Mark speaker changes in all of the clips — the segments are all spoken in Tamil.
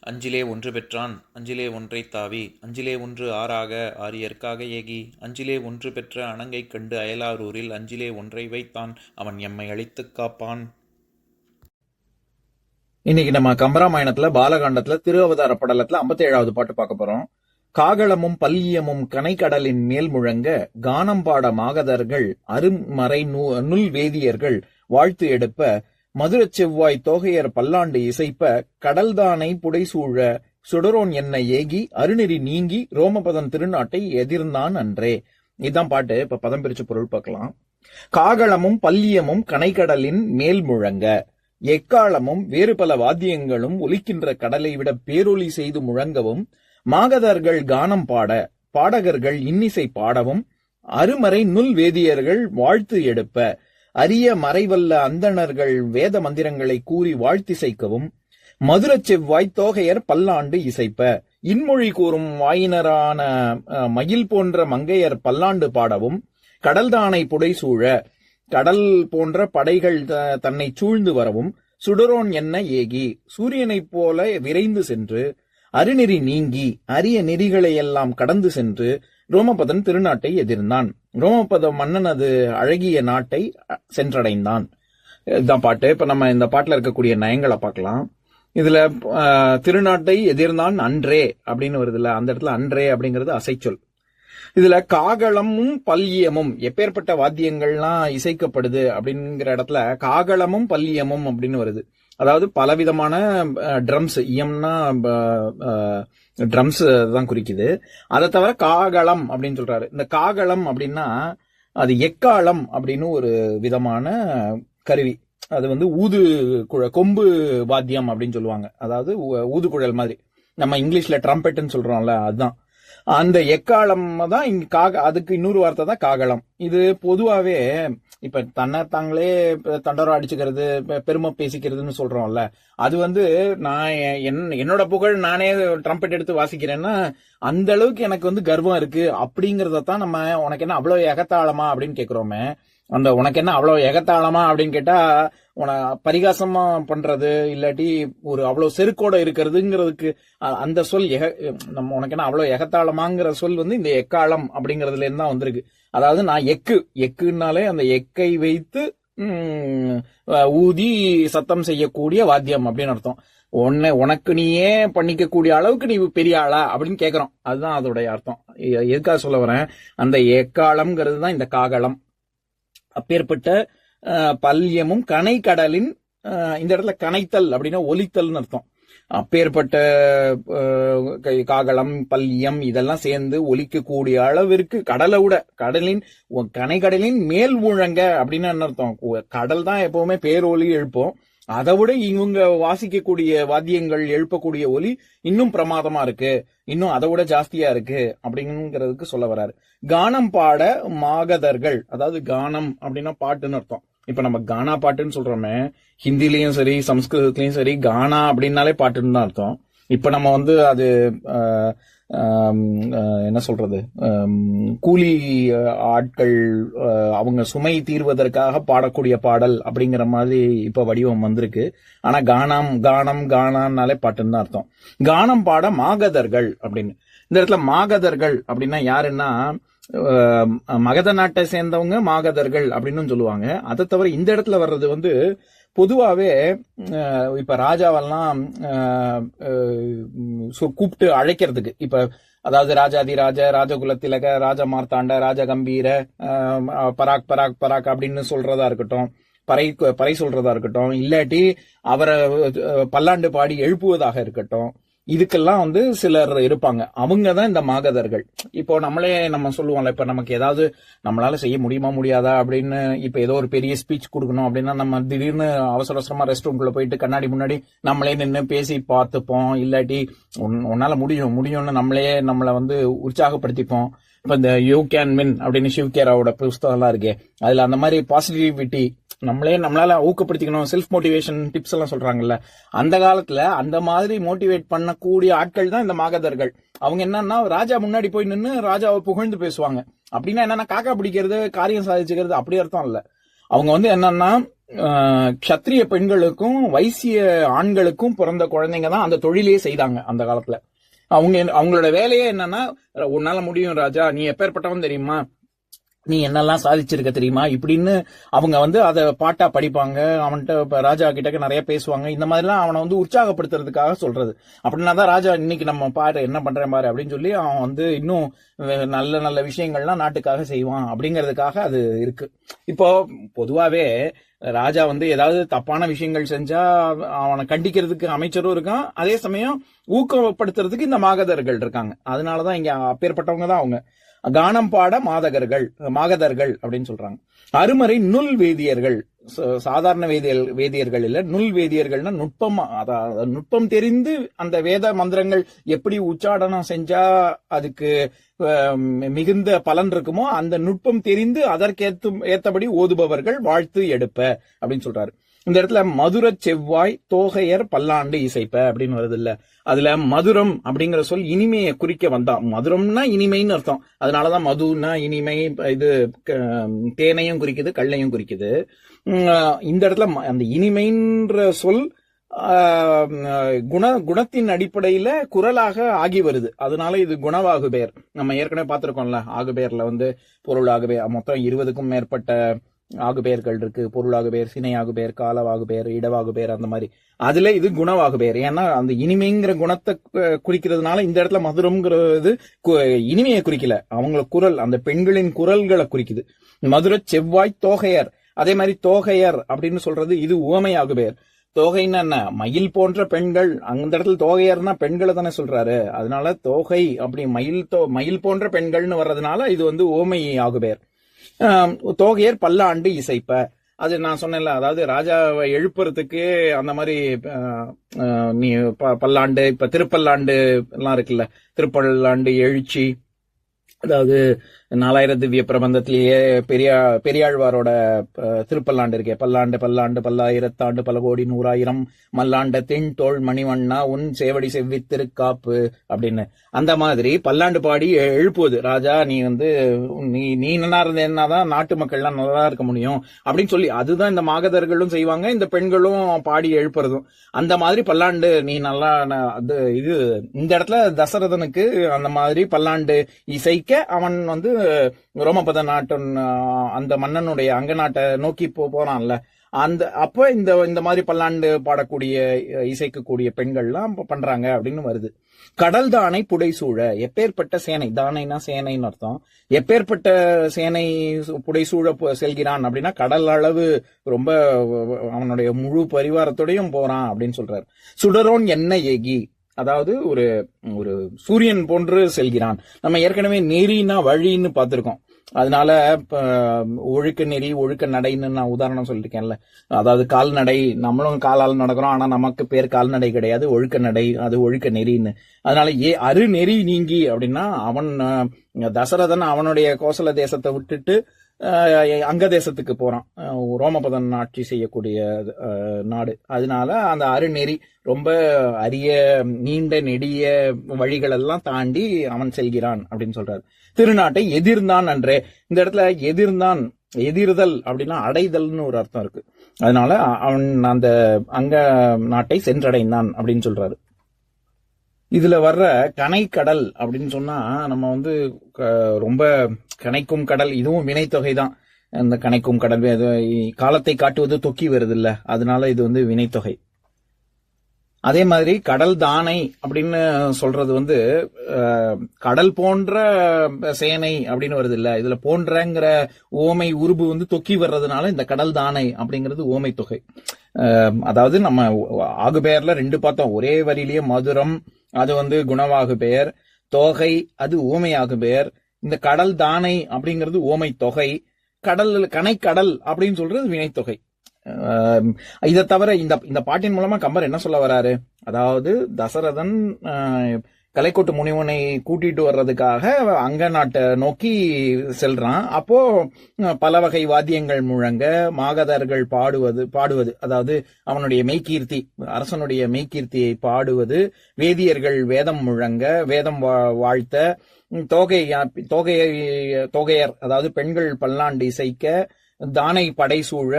Speaker 1: அஞ்சிலே ஒன்று பெற்றான் அஞ்சிலே ஒன்றை தாவி அஞ்சிலே ஒன்று ஆறாக ஆரியற்காக ஏகி அஞ்சிலே ஒன்று பெற்ற அணங்கை கண்டு அயலாரூரில் அஞ்சிலே ஒன்றை வைத்தான் அவன் எம்மை அழித்துக் காப்பான்.
Speaker 2: இன்னைக்கு நம்ம கம்பராமாயணத்துல பாலகாண்டத்துல திரு அவதார படலத்துல 57வது பாட்டு பார்க்க போறோம். காகளமும் பல்லியமும் கனைக்கடலின் மேல் முழங்க கானம் பாட மாகதர்கள் அருமறை நூ- நுல் வேதியர்கள் வாழ்த்து எடுப்ப மதுரச் செவ்வாய் தோகையர் பல்லாண்டு இசைப்ப கடல்தானை புடைசூழ சுடரோன் என்ன ஏகி அருநெறி நீங்கி ரோமபதன் திருநாட்டை எதிர்ந்தான் அன்றே. இதான் பாட்டு. இப்ப பதம் பிரிச்சு பொருள் பார்க்கலாம். காகளமும் பல்லியமும் கனைக்கடலின் மேல் முழங்க. எக்காலமும் வேறு பல வாத்தியங்களும் ஒலிக்கின்ற கடலை விட பேரொலி செய்து முழங்கவும் மாகதர்கள் கானம் பாட பாடகர்கள் இன்னிசை பாடவும் அருமறை நுல் வேதியர்கள் வாழ்த்து எடுப்ப அரிய மறைவல்ல அந்தணர்கள் வேத மந்திரங்களை கூறி வாழ்த்திசைக்கவும் மதுரச் செவ்வாய் தோகையர் பல்லாண்டு இசைப்ப. இன்மொழி கூறும் வாயினரான மயில் போன்ற மங்கையர் பல்லாண்டு பாடவும் கடல்தானை புடைசூழ கடல் போன்ற படைகள் த- தன்னை சூழ்ந்து வரவும் சுடரோன் என்ன ஏகி சூரியனைப் போல விரைந்து சென்று அருநெறி நீங்கி அரிய நெறிகளை எல்லாம் கடந்து சென்று ரோமபதன் திருநாட்டை எதிர்ந்தான். ரோமபத மன்னனது அழகிய நாட்டை சென்றடைந்தான். இதுதான் பாட்டு. இப்ப நம்ம இந்த பாட்டுல இருக்கக்கூடிய நயங்களை பார்க்கலாம். இதுல திருநாட்டை எதிர்ந்தான் அன்றே அப்படின்னு வருதுல்ல அந்த இடத்துல அன்றே அப்படிங்கிறது அசைச்சொல். இதுல காகளமும் பல்லியமும் எப்பேற்பட்ட வாத்தியங்கள்லாம் இசைக்கப்படுது அப்படிங்கிற இடத்துல காகளமும் பல்லியமும் அப்படின்னு வருது. அதாவது பலவிதமான ட்ரம்ஸ் இயம்னா ட்ரம்ஸ் தான் குறிக்குது. அதை தவிர காகளம் அப்படின்னு சொல்றாரு. இந்த காகளம் அப்படின்னா அது எக்காலம் அப்படின்னு ஒரு விதமான கருவி. அது வந்து ஊது குழ- கொம்பு வாத்தியம் அப்படின்னு சொல்லுவாங்க. அதாவது ஊ- ஊதுகுழல் மாதிரி. நம்ம இங்கிலீஷ்ல ட்ரம்பெட்னு சொல்றோம்ல அதுதான். அந்த எக்காலம் தான் இங்க காக அதுக்கு இன்னொரு வார்த்தை தான் காகலம். இது பொதுவாகவே இப்ப தன்னை தாங்களே தண்டரம் அடிச்சுக்கிறது பெருமை பேசிக்கிறதுன்னு சொல்றோம்ல. அது வந்து நான் என்- என்னோட புகழ் நானே ட்ரம்பெட் எடுத்து வாசிக்கிறேன்னா அந்த அளவுக்கு எனக்கு வந்து கர்வம் இருக்கு. அப்படிங்கறத தான் நம்ம உனக்கு என்ன அவ்வளவு எகத்தாளமா அப்படின்னு கேக்குறோமே. அந்த உனக்கு என்ன அவ்வளவு எகத்தாளமா அப்படின்னு கேட்டா உன பரிகாசமா பண்றது இல்லாட்டி ஒரு அவ்வளவு செருக்கோட இருக்கிறதுங்கிறதுக்கு அந்த சொல் எக நம்ம உனக்கு என்ன அவ்வளவு எகத்தாளமாங்கிற சொல் வந்து இந்த எக்காலம் அப்படிங்கறதுல இருந்து தான் வந்திருக்கு. அதாவது நான் எக்கு எக்குனாலே அந்த எக்கை வைத்து ஊதி சத்தம் செய்யக்கூடிய வாத்தியம் அப்படின்னு அர்த்தம். உன்னை உனக்கு நீயே பண்ணிக்கக்கூடிய அளவுக்கு நீ பெரிய ஆளா அப்படின்னு கேட்குறோம் அதுதான் அதோடைய அர்த்தம். எதுக்காக சொல்ல வரேன்? அந்த எக்காலம்ங்கிறது தான் இந்த காகலம். அப்பேற்பட்ட பல்யமும் கனைக்கடலின் கடலின் இந்த இடத்துல கனைத்தல் அப்படின்னா ஒலித்தல்னு அர்த்தம். அப்பேற்பட்ட கை- காகளம் பல்யம் இதெல்லாம் சேர்ந்து ஒலிக்கக்கூடிய அளவிற்கு கடலை விட கடலின் உ- கனைக்கடலின் மேல் முழங்க அப்படின்னு என்ன அர்த்தம் கடல் தான் எப்பவுமே பேரொலி எழுப்போம். அதை விட இவங்க வாசிக்கக்கூடிய வாத்தியங்கள் எழுப்பக்கூடிய ஒலி இன்னும் பிரமாதமா இருக்கு. இன்னும் அதை விட ஜாஸ்தியா இருக்கு அப்படிங்கிறதுக்கு சொல்ல வராரு. கானம் பாட மாகதர்கள் அதாவது கானம் அப்படின்னா பாட்டுன்னு அர்த்தம். இப்ப நம்ம கானா பாட்டுன்னு சொல்றோமே ஹிந்திலயும் சரி சம்ஸ்கிருதத்திலயும் சரி கானா அப்படின்னாலே பாட்டுன்னு தான் அர்த்தம். இப்ப நம்ம வந்து அது என்ன சொல்றது? கூலி ஆட்கள் அவங்க சுமை தீர்வதற்காக பாடக்கூடிய பாடல் அப்படிங்கிற மாதிரி இப்ப வடிவம் வந்திருக்கு. ஆனா கானம் கானம் கானான்னாலே பாட்டுன்னு தான் அர்த்தம். கானம் பாட மாகதர்கள் அப்படின்னு. இந்த இடத்துல மாகதர்கள் அப்படின்னா யாருன்னா மகத நாட்டை சேர்ந்தவங்க மாகதர்கள் அப்படின்னு சொல்லுவாங்க. அதை தவிர இந்த இடத்துல வர்றது வந்து பொதுவாகவே இப்போ ராஜாவெல்லாம் சு- கூப்பிட்டு அழைக்கிறதுக்கு. இப்போ அதாவது ராஜாதி ராஜ ராஜகுல திலக ராஜ மார்த்தாண்ட ராஜ கம்பீர பராக் பராக் பராக் அப்படின்னு சொல்றதா இருக்கட்டும் பறை பறை சொல்றதா இருக்கட்டும் இல்லாட்டி அவரை பல்லாண்டு பாடி எழுப்புவதாக இருக்கட்டும் இதுக்கெல்லாம் வந்து சிலர் இருப்பாங்க. அவங்க தான் இந்த மாகதர்கள். இப்போ நம்மளே நம்ம சொல்லுவோம்ல இப்போ நமக்கு ஏதாவது நம்மளால செய்ய முடியுமா முடியாதா அப்படின்னு இப்போ ஏதோ ஒரு பெரிய ஸ்பீச் கொடுக்கணும் அப்படின்னா நம்ம திடீர்னு அவசர அவசரமா ரெஸ்ட் ரூம்குள்ள போயிட்டு கண்ணாடி முன்னாடி நம்மளே நின்று பேசி பார்த்துப்போம். இல்லாட்டி உன்னால முடியும் முடியும்னு நம்மளே நம்மளை வந்து உற்சாகப்படுத்திப்போம். இப்போ இந்த யூ கேன் வின் அப்படின்னு சிவ்கேராவோட புஸ்தகம்லாம் இருக்கே அதுல அந்த மாதிரி பாசிட்டிவிட்டி நம்மளே நம்மளால ஊக்கப்படுத்திக்கணும். செல்ஃப் மோட்டிவேஷன் டிப்ஸ் எல்லாம் சொல்றாங்கல்ல. அந்த காலத்துல அந்த மாதிரி மோட்டிவேட் பண்ணக்கூடிய ஆட்கள் தான் இந்த மாகதர்கள். அவங்க என்னன்னா ராஜா முன்னாடி போய் நின்று ராஜாவை புகழ்ந்து பேசுவாங்க. அப்படின்னா என்னன்னா காக்கா பிடிக்கிறது காரியம் சாதிச்சுக்கிறது அப்படி அர்த்தம் இல்ல. அவங்க வந்து என்னன்னா கத்திரிய க்ஷத்திரிய பெண்களுக்கும் வைசிய ஆண்களுக்கும் பிறந்த குழந்தைங்க தான் அந்த தொழிலையே செய்தாங்க அந்த காலத்துல. அவங்க அவங்களோட வேலையே என்னன்னா உன்னால முடியும் ராஜா நீ எப்பேற்பட்டவன் தெரியுமா? நீ என்னெல்லாம் சாதிச்சிருக்க தெரியுமா? இப்படின்னு அவங்க வந்து அதை பாட்டா படிப்பாங்க. அவன்கிட்ட இப்ப ராஜா கிட்ட நிறைய பேசுவாங்க. இந்த மாதிரிலாம் அவனை வந்து உற்சாகப்படுத்துறதுக்காக சொல்றது. அப்படின்னா தான் ராஜா இன்னைக்கு நம்ம பாரு என்ன பண்றேன் பாரு அப்படின்னு சொல்லி அவன் வந்து இன்னும் நல்ல நல்ல விஷயங்கள்லாம் நாட்டுக்காக செய்வான் அப்படிங்கிறதுக்காக அது இருக்கு. இப்போ பொதுவாவே ராஜா வந்து ஏதாவது தப்பான விஷயங்கள் செஞ்சா அவனை கண்டிக்கிறதுக்கு அமைச்சரும் இருக்கான். அதே சமயம் ஊக்கப்படுத்துறதுக்கு இந்த மாகதர்கள் இருக்காங்க. அதனாலதான் இங்க அப்பேற்பட்டவங்க தான் அவங்க. கானம் பாட மாதகர்கள் மாகதர்கள் அப்படின்னு சொல்றாங்க. அருமறை நுல் வேதியர்கள் ச- சாதாரண வேதியல் வேதியர்கள் இல்ல நுல் வேதியர்கள்னா நுட்பம் அதாவது நுட்பம் தெரிந்து அந்த வேத மந்திரங்கள் எப்படி உச்சாடனம் செஞ்சா அதுக்கு மிகுந்த பலன் இருக்குமோ அந்த நுட்பம் தெரிந்து அதற்கேத்து ஏத்தபடி ஓதுபவர்கள் வாழ்த்து எடுப்ப அப்படின்னு சொல்றாரு. இந்த இடத்துல மதுர செவ்வாய் தோகையர் பல்லாண்டு இசைப்ப அப்படின்னு வருது இல்ல அதுல மதுரம் அப்படிங்கிற சொல் இனிமையை குறிக்க வந்தா. மதுரம்னா இனிமைன்னு அர்த்தம். அதனாலதான் மதுனா இனிமை இது க- தேனையும் குறிக்குது கல்லையும் குறிக்குது. இந்த இடத்துல ம- அந்த இனிமைன்ற சொல் குண குணத்தின் அடிப்படையில குரலாக ஆகி வருது. அதனால இது குணவாகுபேர். நம்ம ஏற்கனவே பார்த்திருக்கோம்ல ஆகுபேர்ல வந்து பொருள் மொத்தம் இருபதுக்கும் மேற்பட்ட ஆகுபெயர்கள் இருக்கு பொருளாகுபெயர் சினையாகுபெயர் காலவாகுபெயர் இடவாகுபெயர் அந்த மாதிரி. அதுல இது குணவாகுபெயர் ஏன்னா அந்த இனிமைங்கிற குணத்தை குறிக்கிறதுனால இந்த இடத்துல மதுரம்ங்கிறது கு- இனிமையை குறிக்கல. அவங்கள குரல் அந்த பெண்களின் குரல்களை குறிக்குது. மதுரை செவ்வாய் தோகையர். அதே மாதிரி தோகையர் அப்படின்னு சொல்றது இது உவமையாகுபெயர் தோகைன்னா என்ன? மயில் போன்ற பெண்கள். அந்த இடத்துல தோகையர்னா பெண்களை தானே சொல்றாரு. அதனால தோகை அப்படி மயில் தோ மயில் போன்ற பெண்கள்னு வர்றதுனால இது வந்து ஓமை ஆகுபெயர் தோகையர் பல்லாண்டு இசைப்ப. அது நான் சொன்னேன்ல அதாவது ராஜாவை எழுப்புறதுக்கு அந்த மாதிரி நீ ப- பல்லாண்டு இப்ப திருப்பல்லாண்டு எல்லாம் இருக்குல்ல திருப்பல்லாண்டு எழுச்சி அதாவது நாலாயிரம் திவ்ய பிரபந்தத்திலேயே பெரிய பெரியாழ்வாரோட திருப்பல்லாண்டு இருக்கே. பல்லாண்டு பல்லாண்டு பல்லாயிரத்தாண்டு பல கோடி நூறாயிரம் மல்லாண்ட தென் தோள் மணிவண்ணா உன் சேவடி செவ்வி திருக்காப்பு அப்படின்னு. அந்த மாதிரி பல்லாண்டு பாடி எழுப்புவது. ராஜா நீ வந்து நீ நீ நல்லா இருந்தேன்னாதான் நாட்டு மக்கள்லாம் நல்லா இருக்க முடியும் அப்படின்னு சொல்லி. அதுதான் இந்த மாகதர்களும் செய்வாங்க இந்த பெண்களும் பாடி எழுப்புறதும். அந்த மாதிரி பல்லாண்டு நீ நல்லா அது இது இந்த இடத்துல தசரதனுக்கு அந்த மாதிரி பல்லாண்டு இசைக்க அவன் வந்து ரோமபத நாட்டன் அந்த மன்னனுடைய அங்க நாட்டை நோக்கி போ போறான்ல. அந்த அப்போ இந்த இந்த மாதிரி பல்லாண்டு பாடக்கூடிய இசைக்கக்கூடிய பெண்கள்லாம் பண்றாங்க அப்படின்னு வருது. கடல் தானை புடைசூழ எப்பேற்பட்ட சேனை தானைனா சேனைன்னு அர்த்தம். எப்பேற்பட்ட சேனை சு- புடைசூழ செல்கிறான் அப்படின்னா கடல் அளவு ரொம்ப அவனுடைய முழு பரிவாரத்தோடையும் போறான் அப்படின்னு சொல்றாரு. சுடரோன் என்ன ஏகி அதாவது ஒரு ஒரு சூரியன் போன்று செல்கிறான். நம்ம ஏற்கனவே நெறினா வழின்னு பார்த்துருக்கோம். அதனால இப்போ ஒழுக்க நெறி ஒழுக்க நடைன்னு நான் உதாரணம் சொல்லியிருக்கேன்ல அதாவது கால்நடை நம்மளும் காலால் நடக்கிறோம் ஆனா நமக்கு பேர் கால்நடை கிடையாது ஒழுக்க நடை அது ஒழுக்க நெறின்னு. அதனால ஏ அரு நெறி நீங்கி அப்படின்னா அவன் தசரதன் அவனுடைய கோசல தேசத்தை விட்டுட்டு அங்கதேசத்துக்கு அங்க தேசத்துக்கு போறான் ரோமபதன் ஆட்சி செய்யக்கூடிய நாடு. அதனால அந்த அருநெறி ரொம்ப அரிய நீண்ட நெடிய வழிகளெல்லாம் தாண்டி அவன் செல்கிறான் அப்படின்னு சொல்றாரு. திருநாட்டை எதிர்ந்தான் அன்றே. இந்த இடத்துல எதிர்ந்தான் எதிர்தல் அப்படின்னா அடைதல்னு ஒரு அர்த்தம் இருக்கு. அதனால அவன் அந்த அங்க நாட்டை சென்றடைந்தான் அப்படின்னு சொல்றாரு. இதுல வர்ற கனைக்கடல் அப்படின்னு சொன்னா நம்ம வந்து க- ரொம்ப கணைக்கும் கடல் இதுவும் வினைத்தொகை தான் இந்த கணைக்கும் கடல் காலத்தை காட்டுவது தொக்கி வருது இல்ல அதனால இது வந்து வினைத்தொகை. அதே மாதிரி கடல் தானை அப்படின்னு சொல்றது வந்து கடல் போன்ற சேனை அப்படின்னு வருது இல்ல இதுல போன்றங்கிற ஓமை உருபு வந்து தொக்கி வர்றதுனால இந்த கடல் தானை அப்படிங்கிறது ஓமை தொகை. அஹ், அதாவது நம்ம ஆகுபெயர்ல ரெண்டு பார்த்தோம். ஒரே வரியிலேயே மதுரம் அது வந்து குணவாகு பெயர். தொகை அது ஊமையாகு பெயர். இந்த கடல் தானை அப்படிங்கிறது ஓமை தொகை. கடல் கனைக்கடல் அப்படின்னு சொல்றது வினைத்தொகை இதை தவிர இந்த இந்த பாட்டின் மூலமா கம்பர் என்ன சொல்ல வராரு? அதாவது தசரதன் கலைக்கோட்டு முனிவனை கூட்டிட்டு வர்றதுக்காக அங்க நாட்டை நோக்கி செல்றான். அப்போ பல வகை வாத்தியங்கள் முழங்க மாகதர்கள் பாடுவது பாடுவது அதாவது அவனுடைய மெய்கீர்த்தி அரசனுடைய மெய்கீர்த்தியை பாடுவது வேதியர்கள் வேதம் முழங்க வேதம் வா- வாழ்த்த தோகை தோகையை தோகையர் அதாவது பெண்கள் பல்லாண்டு இசைக்க தானை படை சூழ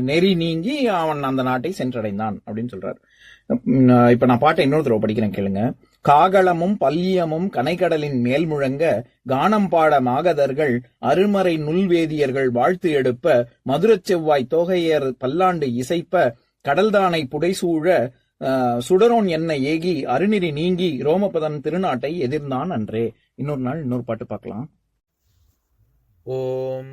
Speaker 2: நெறி நீங்கி அவன் அந்த நாட்டை சென்றடைந்தான் அப்படின்னு சொல்றாரு. இப்ப நான் பாட்டை இன்னொரு தடவை படிக்கிறேன் கேளுங்க. காகளமும் பல்லியமும் கனைக்கடலின் மேல் முழங்க கானம் பாட மாகதர்கள் அருமறை நுல்வேதியர்கள் வாழ்த்து எடுப்ப மதுரச் செவ்வாய் தோகையர் பல்லாண்டு இசைப்ப கடல்தானை புடைசூழ சுடரோன் என்ன ஏகி அருநெறி நீங்கி ரோமபதன் திருநாட்டை எதிர்ந்தான் அன்றே. இன்னொரு நாள் இன்னொரு பாட்டு பார்க்கலாம்.
Speaker 1: ஓம்